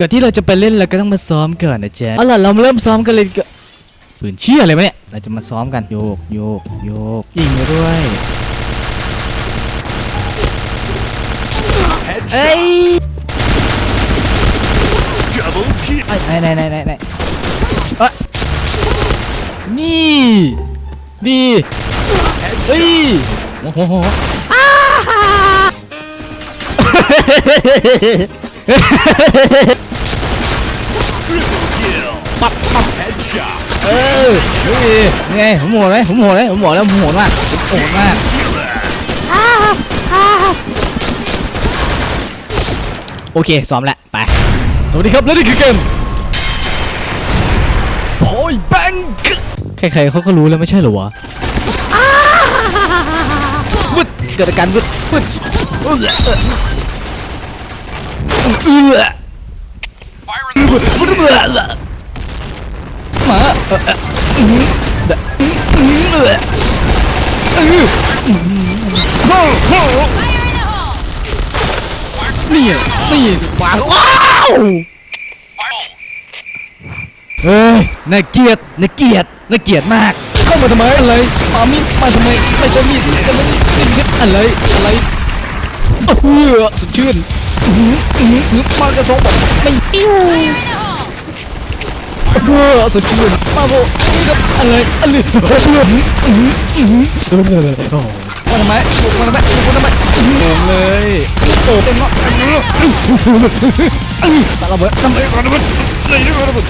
ก่อนที่เราจะไปเล่นเราก็ต้องมาซ้อมก่อนนะจ๊ะเอาล่ะเรามาเริ่มซ้อมกันเลยก็ปืนเชี่ยอะไรวะเนี่ย เราจะมาซ้อมกันโยกโยกโยกยิงไปด้วยเอ้ย Double kill. ไหนไหนไหนไหนไหนเอ้ยนี่นี่เฮ้ยโอ้โห Triple kill. ปับปับ Headshot. เออเฮ้ยนี่ไงผมโหดไหมผมโหดไหมผมบอกแล้วผมโหดมากผมโหดมากโอเคซ้อมแล้วไป สวัสดีครับและนี่คือเกมพอยแบงค์ใครๆเขาก็รู้แล้วไม่ใช่เหรอวะวึดเกิดอาการวึดวึด เอือเอื้อ Fire เอื้อเอื้อเอื้อมาเออเอออื้อเดะอื้อเอื้อเอื้อโอ้โหนี่นี่วางว้าวเฮ้ยน่าเกลียดน่าเกลียดน่าเกลียดมากเข้ามาทำไมอะไรมามีดมาทำไมไม่ใช่มีดจะไม่ไม่ใช่อะไรอะไรเออสดชื่น อื้อหืออื้อหือมากระสองแบบไม่ปิ้วเออสุดชื่นมาโบนี่ก็อะไรอะไรเอออื้อหืออื้อหืออื้อหือโอ้โหมาทำไมมาทำไมมาทำไมงงเลยโอ้เต็มเนาะตาระเบิดทำไมระเบิดเลยระเบิด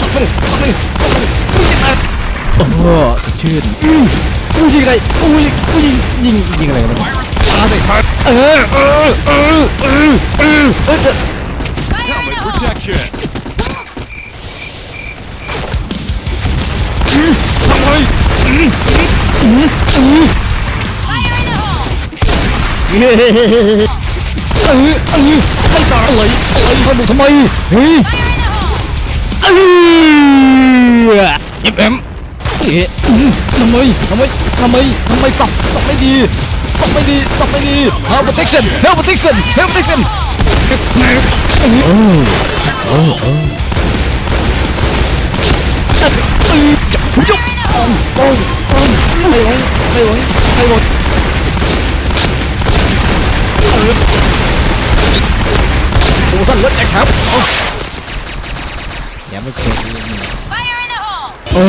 สับไปเลยสับไปเลยสับไปเลยโอ้โหสดชื่นอู้อู้ยิงอะไรอู้ยิงอู้ยิงยิงยิงอะไรกันมาใส่คันเออเออเออ Helmet protection. ทำไมอืมอืมอืมเออเออไม่ตายอะไรอะไรทำหนูทำไมเฮ้ยเออเอ็มเอ็มเอ๊ะทำไมทำไมทำไมทำไมสับสับไม่ดี สับไม่ดีสับไม่ดี help protection help protection help protection โอ้โอ้โอ้คุณจุ๊บโอ้โอ้โอ้ไม่ไหวไม่ไหวไม่ไหวโอ้สั่นเลือดแตกครับโอ้ยังไม่เคยดูนี่ Fire in the hole! โอ้